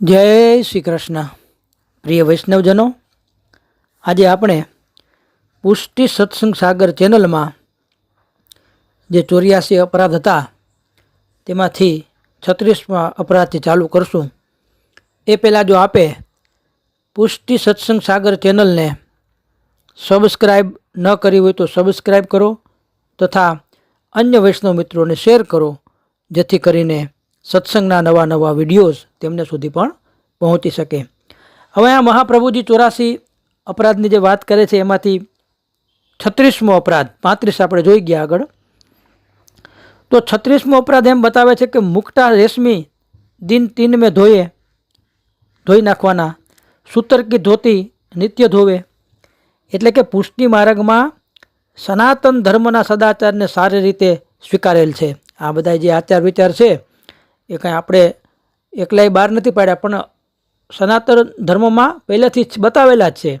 જય શ્રી કૃષ્ણ. પ્રિય વૈષ્ણવજનો, આજે આપણે પુષ્ટિ સત્સંગ સાગર ચેનલમાં જે ચોર્યાસી અપરાધ હતા, તેમાંથી છત્રીસમાં અપરાધથી ચાલુ કરશું. એ પહેલાં જો આપે પુષ્ટિ સત્સંગ સાગર ચેનલને સબસ્ક્રાઈબ ન કરી હોય તો સબસ્ક્રાઈબ કરો તથા અન્ય વૈષ્ણવ મિત્રોને શેર કરો, જેથી કરીને સત્સંગના નવા નવા વિડીયોઝ તેમને સુધી પણ પહોંચી શકે. હવે આ મહાપ્રભુજી ચોરાસી અપરાધની જે વાત કરે છે, એમાંથી છત્રીસમો અપરાધ, પાંત્રીસ આપણે જોઈ ગયા આગળ. તો છત્રીસમો અપરાધ એમ બતાવે છે કે મુકટા રેશમી દિન તીન મેં ધોયે, ધોઈ નાખવાના સૂતર કી ધોતી, નિત્ય ધોવે. એટલે કે પુષ્ટિ માર્ગમાં સનાતન ધર્મના સદાચારને સારી રીતે સ્વીકારેલ છે. આ બધા જે આચાર વિચાર છે એ કાંઈ આપણે એકલાય બહાર નથી પાડ્યા, પણ સનાતન ધર્મમાં પહેલેથી જ બતાવેલા જ છે.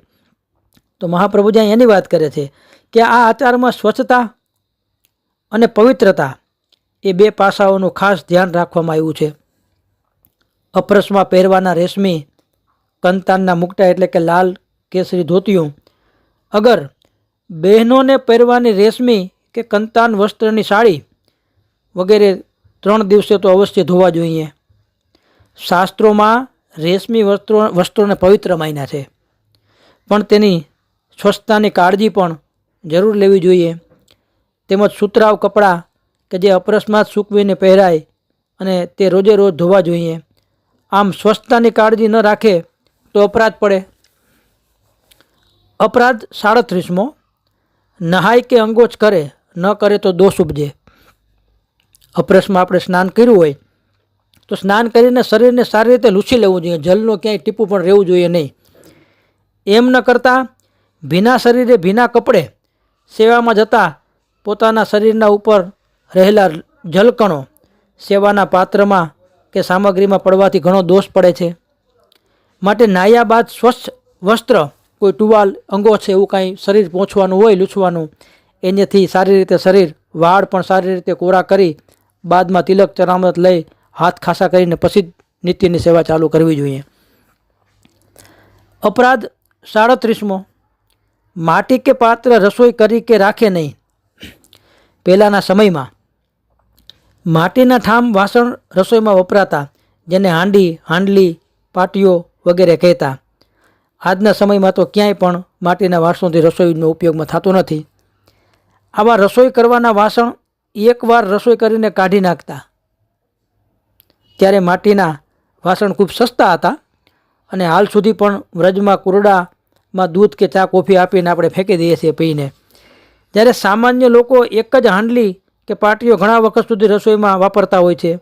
તો મહાપ્રભુજી અહીં એની વાત કરે છે કે આ આચારમાં સ્વચ્છતા અને પવિત્રતા એ બે પાસાઓનું ખાસ ધ્યાન રાખવામાં આવ્યું છે. અપરસમાં પહેરવાના રેશમી, કંતાનના મુકટા એટલે કે લાલ કેસરી ધોતિયું. અગર બહેનોને પહેરવાની રેશમી કે કંતાન વસ્ત્રની સાડી વગેરે ત્રણ દિવસે તો અવશ્ય ધોવા જોઈએ. શાસ્ત્રોમાં રેશમી વસ્ત્રો, વસ્ત્રોને પવિત્ર માન્યા છે. પણ તેની સ્વચ્છતાની કાળજી પણ જરૂર લેવી જોઈએ. તેમજ સુતરાવ કપડાં કે જે અપરસ્માત સૂકવીને પહેરાય અને તે રોજે રોજ ધોવા જોઈએ. આમ સ્વચ્છતાની કાળજી ન રાખે તો અપરાધ પડે. અપરાધ સાડત્રીસમો, નહાય કે અંગોચ કરે, ન કરે તો દોષ ઉપજે. અપરસમાં આપણે સ્નાન કર્યું હોય, તો સ્નાન કરીને શરીરને સારી રીતે લૂછી લેવું જોઈએ. જલનું ક્યાંય ટીપું પણ રહેવું જોઈએ નહીં. એમ ન કરતાં ભીના શરીરે ભીના કપડે સેવામાં જતાં પોતાના શરીરના ઉપર રહેલા જલકણો સેવાના પાત્રમાં કે સામગ્રીમાં પડવાથી ઘણો દોષ પડે છે. માટે નાહ્યા બાદ સ્વચ્છ વસ્ત્ર, કોઈ ટુવાલ, અંગો છે એવું કાંઈ શરીર પહોંચવાનું હોય, લૂછવાનું, એનાથી સારી રીતે શરીર વાળ પણ સારી રીતે કોરા કરી બાદમાં તિલક ચરામત લઈ હાથ ખાસા કરીને પછી જ નિત્યની સેવા ચાલુ કરવી જોઈએ. અપરાધ સાડત્રીસમો. માટી કે પાત્ર રસોઈ કરી કે રાખે નહીં. પહેલાંના સમયમાં માટીના ઠામ વાસણ રસોઈમાં વપરાતા, જેને હાંડી, હાંડલી પાટીઓ વગેરે કહેતા. આજના સમયમાં તો ક્યાંય પણ માટીના વાસણોથી રસોઈનો ઉપયોગમાં થતો નથી. આવા રસોઈ કરવાના વાસણ એકવાર રસોઈ કરીને કાઢી નાખતા. ત્યારે માટીના વાસણ ખૂબ સસ્તા હતા અને હાલ સુધી પણ વ્રજમાં કુરડામાં દૂધ કે ચા કોફી આપીને આપણે ફેંકી દઈએ છીએ પીને. જ્યારે સામાન્ય લોકો એક જ હાંડલી કે પાટીઓ ઘણા વખત સુધી રસોઈમાં વાપરતા હોય છે.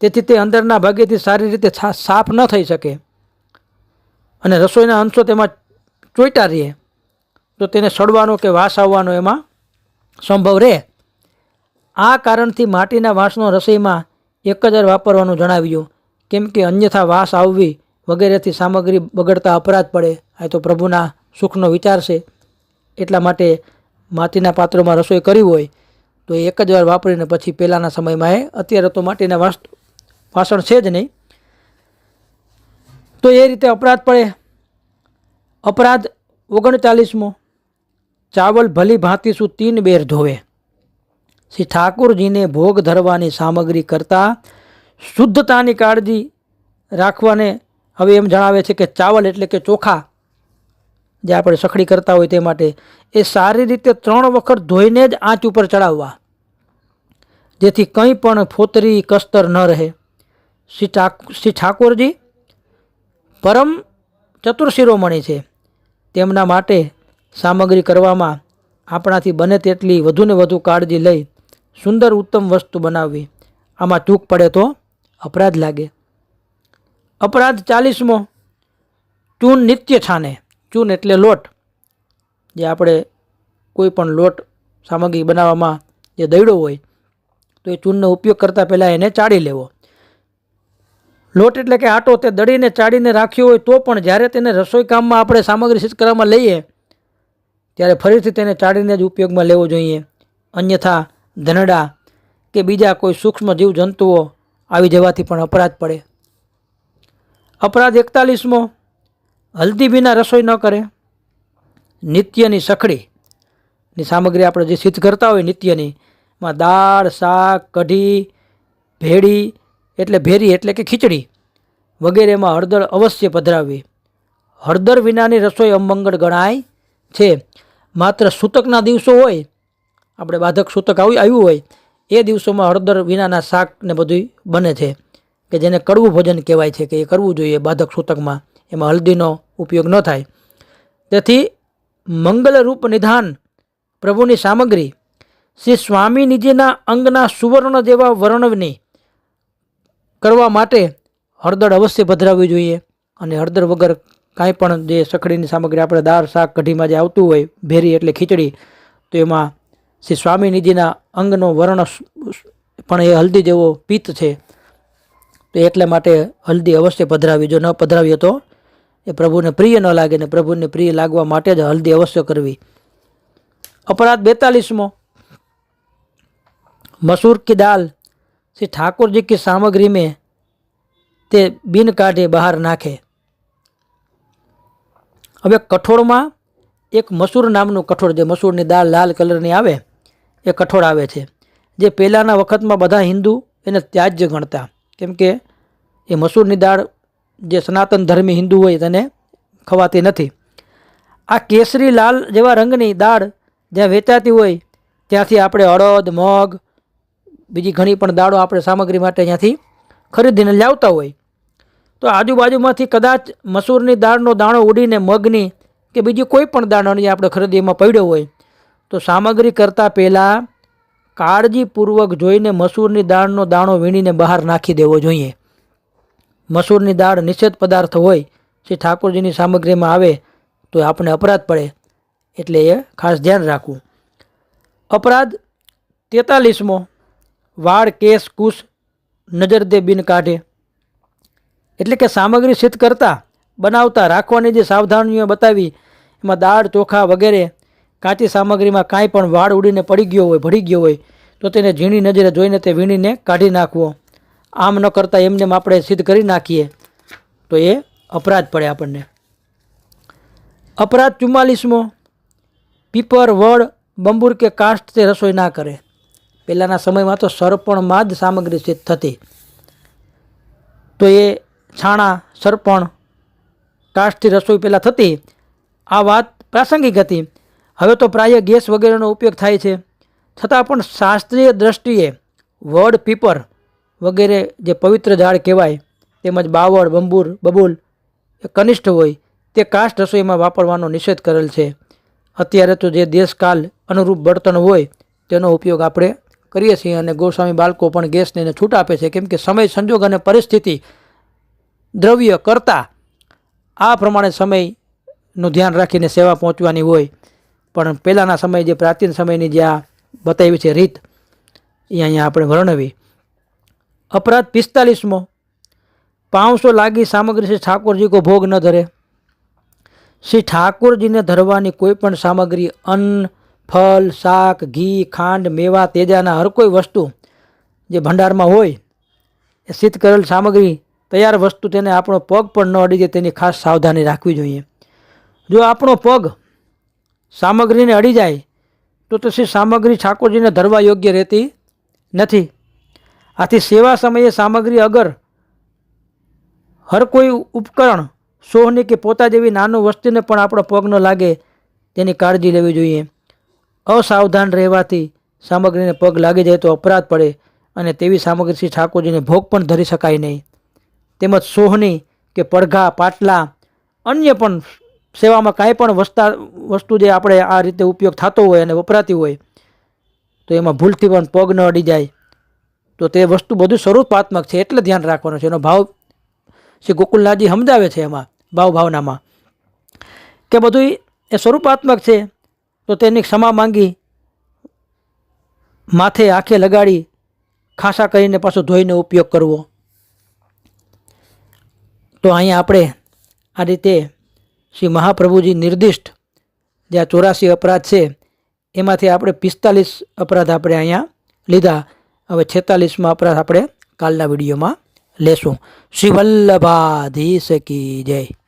તેથી તે અંદરના ભાગેથી સારી રીતે સાફ ન થઈ શકે. અને રસોઈના અંશો તેમાં ચોંટ્યા રહે. તો તેને સડવાનો કે વાસ આવવાનો એમાં સંભવ રહે. આ કારણથી માટીના વાંસનો રસોઈમાં એક જ વાપરવાનું જણાવ્યું, કેમ કે અન્યથા વાસ આવવી વગેરેથી સામગ્રી બગડતા અપરાધ પડે. આ તો પ્રભુના સુખનો વિચાર છે. એટલા માટે માટીના પાત્રોમાં રસોઈ કરી હોય તો એક જ વાર વાપરીને પછી પહેલાંના સમયમાં એ અત્યારે તો માટીના વાસ, વાસણ છે જ નહીં. તો એ રીતે અપરાધ પડે. અપરાધ ઓગણચાલીસમો. ચાવલ ભલી ભાંતીશું તીન બેર ધોવે. શ્રી ઠાકુરજીને ભોગ ધરવાની સામગ્રી કરતાં શુદ્ધતાની કાળજી રાખવાને હવે એમ જણાવે છે કે ચાવલ એટલે કે ચોખા જે આપણે સખડી કરતા હોય તે માટે એ સારી રીતે ત્રણ વખત ધોઈને જ આંચ ઉપર ચડાવવા. જેથી કંઈ પણ ફોતરી, કસ્તર ન રહે. શ્રી ઠાક, શ્રી ઠાકોરજી પરમ ચતુર શિરોમણી છે. તેમના માટે સામગ્રી કરવામાં આપણાથી બને તેટલી વધુને વધુ કાળજી લઈ સુંદર ઉત્તમ વસ્તુ બનાવવી. આમાં ચૂક પડે તો અપરાધ લાગે. અપરાધ ચાલીસમો. ચૂન નિત્ય છાને. ચૂન એટલે લોટ. જે આપણે કોઈ પણ લોટ સામગ્રી બનાવવામાં જે દયડો હોય, તો એ ચૂનનો ઉપયોગ કરતાં પહેલાં એને ચાળી લેવો. લોટ એટલે કે આટો તે દળીને ચાળીને રાખ્યો હોય તો પણ જ્યારે તેને રસોઈ કામમાં આપણે સામગ્રી સિદ્ધ લઈએ, ત્યારે ફરીથી તેને ચાળીને જ ઉપયોગમાં લેવો જોઈએ. અન્યથા ધનડા કે બીજા કોઈ સૂક્ષ્મ જીવજંતુઓ આવી જવાથી પણ અપરાધ પડે. અપરાધ એકતાલીસમો, હલ્દી વિના રસોઈ ન કરે. નિત્યની સખડીની સામગ્રી આપણે જે સિદ્ધ કરતા હોય નિત્યની માં દાળ, શાક, કઢી, ભેળી, એટલે ભેરી એટલે કે ખીચડી વગેરેમાં હળદર અવશ્ય પધરાવવી. હળદર વિનાની રસોઈ અમંગળ ગણાય છે. માત્ર સૂતકના દિવસો હોય આપણે બાધક સૂતક આવી આવ્યું હોય, એ દિવસોમાં હળદર વિનાના શાક ને બધું બને છે. કે જેને કડવું ભોજન કહેવાય છે કે એ કરવું જોઈએ બાધક સૂતકમાં. એમાં હલ્દીનો ઉપયોગ ન થાય. તેથી મંગલરૂપ નિધાન પ્રભુની સામગ્રી શ્રી સ્વામીજીના અંગના સુવર્ણ જેવા વર્ણવની કરવા માટે હળદર અવશ્ય પધરાવવી જોઈએ. અને હળદર વગર કાંઈ પણ જે સખડીની સામગ્રી આપણે દાળ, શાક, કઢીમાં જે આવતું હોય, ભેરી એટલે ખીચડી, તો એમાં શ્રી સ્વામીનિધિના અંગનો વર્ણ પણ એ હલ્દી જેવો પિત્ત છે. તો એટલા માટે હલ્દી અવશ્ય પધરાવી, જો ન પધરાવીએ તો એ પ્રભુને પ્રિય ન લાગે ને પ્રભુને પ્રિય લાગવા માટે જ હલ્દી અવશ્ય કરવી. અપરાધ બેતાલીસમો. મસૂર કી દાલ શ્રી ઠાકોરજી કી સામગ્રી મેં તે બિન કાઢે બહાર નાખે. હવે કઠોળમાં એક મસૂર નામનું કઠોળ, જે મસૂરની દાળ લાલ કલરની આવે એ કઠોળ આવે છે. જે પહેલાંના વખતમાં બધા હિન્દુ એને ત્યાજ્ય ગણતા. કેમ કે એ મસૂરની દાળ જે સનાતન ધર્મી હિન્દુ હોય તેને ખવાતી નથી. આ કેસરી લાલ જેવા રંગની દાળ જ્યાં વેચાતી હોય ત્યાંથી આપણે અડદ, મગ, બીજી ઘણી પણ દાળો આપણે સામગ્રી માટે ત્યાંથી ખરીદીને લાવતા હોય. તો આજુબાજુમાંથી કદાચ મસૂરની દાળનો દાણો ઉડીને, મગની કે બીજી કોઈ પણ દાણાની આપણે ખરીદીમાં પડ્યો હોય તો સામગ્રી કરતાં પહેલાં કાળજીપૂર્વક જોઈને મસૂરની દાળનો દાણો વીણીને બહાર નાખી દેવો જોઈએ. મસૂરની દાળ નિષેધ પદાર્થ હોય જે ઠાકોરજીની સામગ્રીમાં આવે તો આપણે અપરાધ પડે, એટલે એ ખાસ ધ્યાન રાખવું. અપરાધ તેતાલીસમો, વાળ, કેસ કુશ નજર દે, બિન કાઢે. એટલે કે સામગ્રી સિદ્ધ કરતાં, બનાવતા, રાખવાની જે સાવધાનીઓ બતાવી, એમાં દાળ, ચોખા વગેરે કાચી સામગ્રીમાં કાંઈ પણ વાળ ઉડીને પડી ગયો હોય, ભળી ગયો હોય, તો તેને ઝીણી નજરે જોઈને તે વીણીને કાઢી નાખવો. આમ ન કરતાં એમને આપણે સિદ્ધ કરી નાખીએ. તો એ અપરાધ પડે આપણને. અપરાધ ચુમ્માલીસમો. પીપર, વડ, બંબુર કે કાસ્ટથી રસોઈ ના કરે. પહેલાંના સમયમાં તો સરપણમાં જ સામગ્રી સિદ્ધ થતી. તો એ છાણા, સરપણ કાસ્ટથી રસોઈ પહેલાં થતી. આ વાત પ્રાસંગિક હતી. હવે તો પ્રાય ગેસ વગેરેનો ઉપયોગ થાય છે. છતાં પણ શાસ્ત્રીય દ્રષ્ટિએ વડ, પીપર વગેરે જે પવિત્ર ઝાડ કહેવાય, તેમજ બાવળ, બંબૂર, બબૂલ એ કનિષ્ઠ હોય, તે કાસ્ટ રસોઈમાં વાપરવાનો નિષેધ કરેલ છે. અત્યારે તો જે દેશકાલ અનુરૂપ બળતણ હોય, તેનો ઉપયોગ આપણે કરીએ છીએ અને ગોસ્વામી બાળકો પણ ગેસને એને છૂટ આપે છે. કેમ કે સમય, સંજોગ અને પરિસ્થિતિ દ્રવ્ય કરતાં આ પ્રમાણે સમયનું ધ્યાન રાખીને સેવા પહોંચવાની હોય. પણ પહેલાંના સમયે જે પ્રાચીન સમયની જ્યાં આ બતાવી છે રીત એ અહીંયા આપણે વર્ણવી. અપરાધ પિસ્તાલીસમો. પાંચસો લાગી સામગ્રી શ્રી ઠાકોરજી કો ભોગ ન ધરે. શ્રી ઠાકોરજીને ધરવાની કોઈપણ સામગ્રી, અન્ન, ફલ, શાક, ઘી, ખાંડ, મેવા, તેજાના હર કોઈ વસ્તુ જે ભંડારમાં હોય, એ સિદ્ધ કરેલ સામગ્રી, તૈયાર વસ્તુ તેને આપણો પગ પણ ન અડી જાય તેની ખાસ સાવધાની રાખવી જોઈએ. જો આપણો પગ સામગ્રીને અડી જાય, તો તે સામગ્રી ઠાકોરજીને ધરવા યોગ્ય રહેતી નથી. આથી સેવા સમયે સામગ્રી અગર હર કોઈ ઉપકરણ સોહની કે પોતા જેવી નાનું વસ્તુને પણ આપણો પગ ન લાગે, તેની કાળજી લેવી જોઈએ. અસાવધાન રહેવાથી સામગ્રીને પગ લાગી જાય તો અપરાધ પડે અને તેવી સામગ્રી શ્રી ઠાકોરજીને ભોગ પણ ધરી શકાય નહીં. તેમજ સોહની કે પડઘા, પાટલા, અન્ય પણ સેવામાં કાંઈ પણ વસ્તા, વસ્તુ જે આપણે આ રીતે ઉપયોગ થતો હોય અને વપરાતી હોય, તો એમાં ભૂલથી પણ પગ ન અડી જાય. તો તે વસ્તુ બધું સ્વરૂપાત્મક છે, એટલે ધ્યાન રાખવાનું છે. એનો ભાવ શ્રી ગોકુલનાથજી સમજાવે છે એમાં ભાવ ભાવનામાં કે બધું એ સ્વરૂપાત્મક છે, તો તેની ક્ષમા માંગી, માથે આંખે લગાડી, ખાસા કરીને પાછો ધોઈને ઉપયોગ કરવો. તો અહીંયા આપણે આ રીતે શ્રી મહાપ્રભુજી નિર્દિષ્ટ જે આ ચોરાસી અપરાધ છે, એમાંથી આપણે પિસ્તાલીસ અપરાધ આપણે અહીંયા લીધા. હવે છેતાલીસમાં અપરાધ આપણે કાલના વિડીયોમાં લેશું. શ્રી વલ્લભાધીશ કી જય.